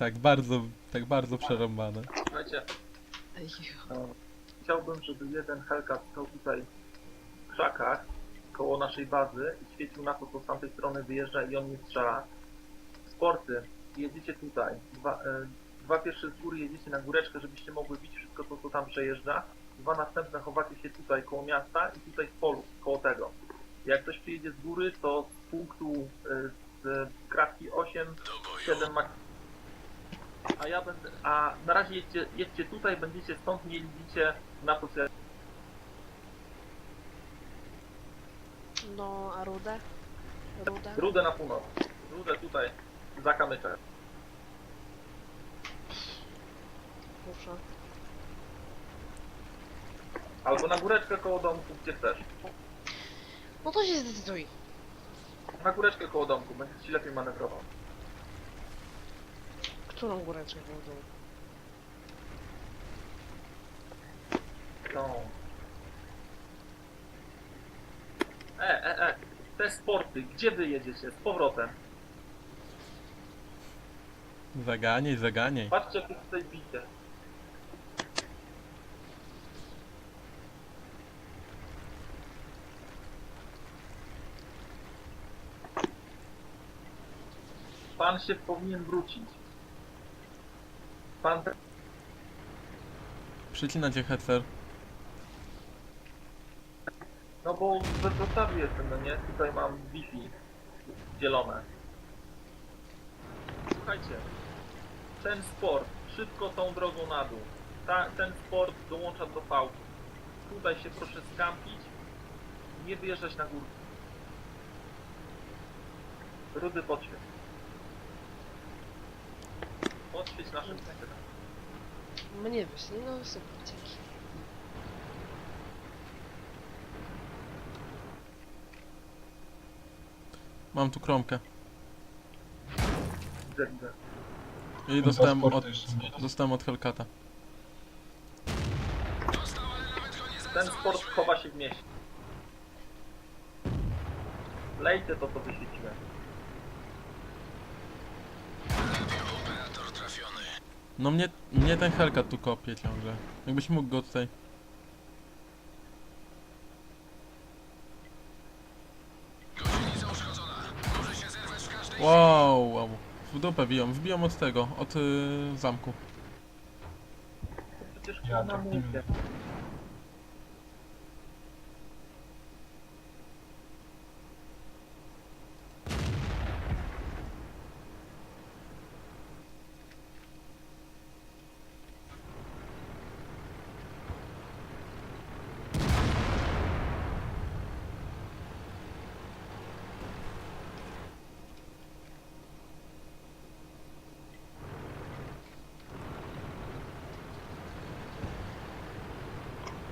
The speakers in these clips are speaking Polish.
tak bardzo, tak bardzo przerąbane. Słuchajcie, e, chciałbym, żeby jeden Hellcat stał tutaj w krzakach koło naszej bazy i świecił na to, co z tamtej strony wyjeżdża i on nie strzela. Sporty, jedziecie tutaj. Dwa, e, dwa pierwsze z góry jedziecie na góreczkę, żebyście mogły widzieć wszystko to, co tam przejeżdża. Dwa następne chowacie się tutaj koło miasta i tutaj w polu, koło tego. Jak ktoś przyjedzie z góry, to z punktu e, z kratki 8, 7 mak a ja będę. A na razie jedźcie, jedźcie tutaj, będziecie stąd mieli bicie na ja no, a rudę? Rudę? Rudę na północ. Rudę tutaj, za kamyczek. Muszę. Albo na góreczkę koło domku, gdzie chcesz. No to się zdecyduj. Na góreczkę koło domku, będziesz ci lepiej manewrował. Którą góreczkę wodą? No. E, e, e. Te sporty, gdzie wy jedziecie? Z powrotem. Zaganiaj, zaganiaj. Patrzcie, jak jest tutaj bicie. Pan się powinien wrócić. Pan Przycina cię Hetzer. No bo w Wrocławiu jestem, no nie? Tutaj mam Wi-Fi dzielone. Słuchajcie, ten sport szybko tą drogą na dół. Ta, ten sport dołącza do pałki. Tutaj się proszę skampić, nie wyjeżdżać na górkę. Rudy podświeć. Podświeć naszym sekretem. Mnie wyślij, no super, dzięki. Mam tu kromkę. Widzę, widzę. I dostałem od, dostałem od Hellcata. Ten sport chowa się w mieście. Lejcie to, co wyświeciłem. No mnie, mnie ten Hellcat tu kopie ciągle. Jakbyś mógł go tutaj... Wow, wow. W dupę biją, wbiją od tego, od y, zamku. Przecież Ja kurna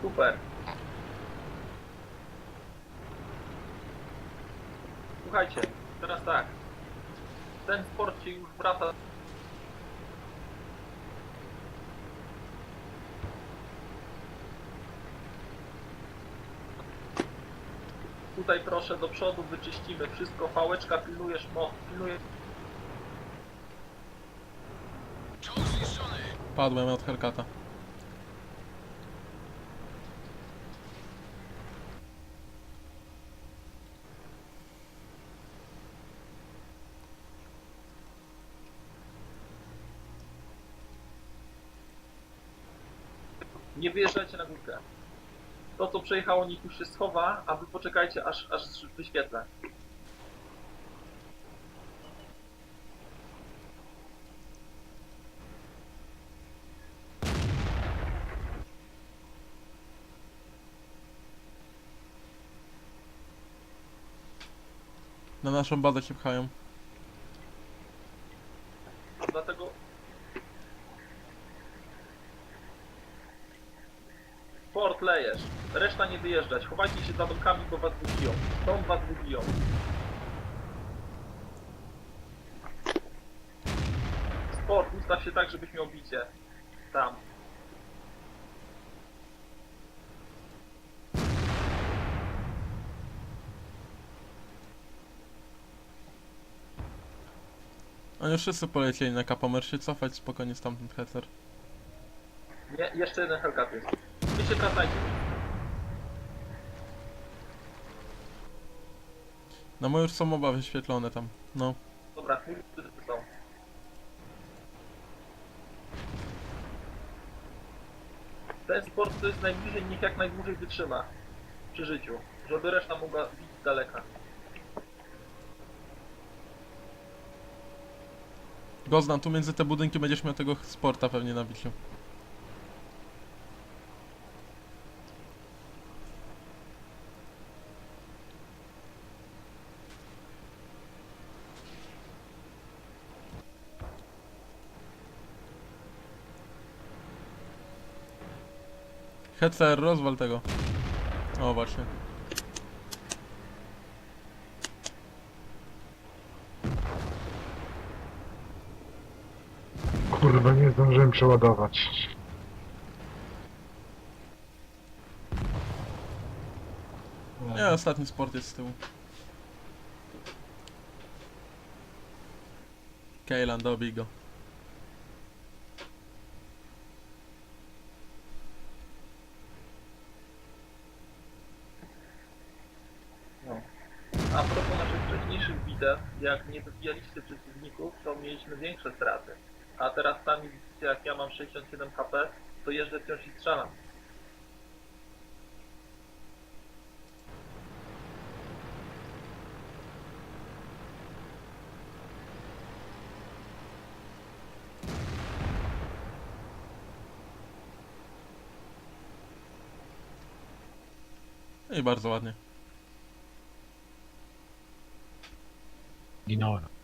Super. Słuchajcie, teraz tak. Ten sport się już wraca. Tutaj proszę do przodu wyczyścimy wszystko. Pałeczka pilnujesz mo, pilnuje. Padłem od Hellcata. Nie wyjeżdżajcie na górkę. To co przejechało niech już się schowa, a wy poczekajcie aż, aż wyświetlę. Na naszą bazę się pchają. Port lejesz. Reszta nie wyjeżdżać. Chowajcie się za domkami, bo was wybiją. Stąd was wybiją. Sport, ustaw się tak, żebyś miał bicie. Tam. Oni wszyscy polecieli na kapomer się cofać spokojnie stamtąd Hecer. Nie, jeszcze jeden Hellcat jest. Wy się wracajcie. No moje już są oba wyświetlone tam. No. Dobra, wszyscy są. Ten sport to jest najbliżej, niech jak najdłużej wytrzyma przy życiu, żeby reszta mogła bić z daleka. Gozdan, tu między te budynki będziesz miał tego sporta pewnie na biciu. Hecer, rozwal tego. O, właśnie. Kurwa, nie zdążyłem przeładować. Nie, ostatni sport jest z tyłu. Kejlan, dobij go. A propos naszych wcześniejszych bitew, jak nie dobijaliście przeciwników, to mieliśmy większe straty. A teraz sami widzicie, jak ja mam 67 HP, to jeżdżę wciąż i strzelam. I bardzo ładnie. Y.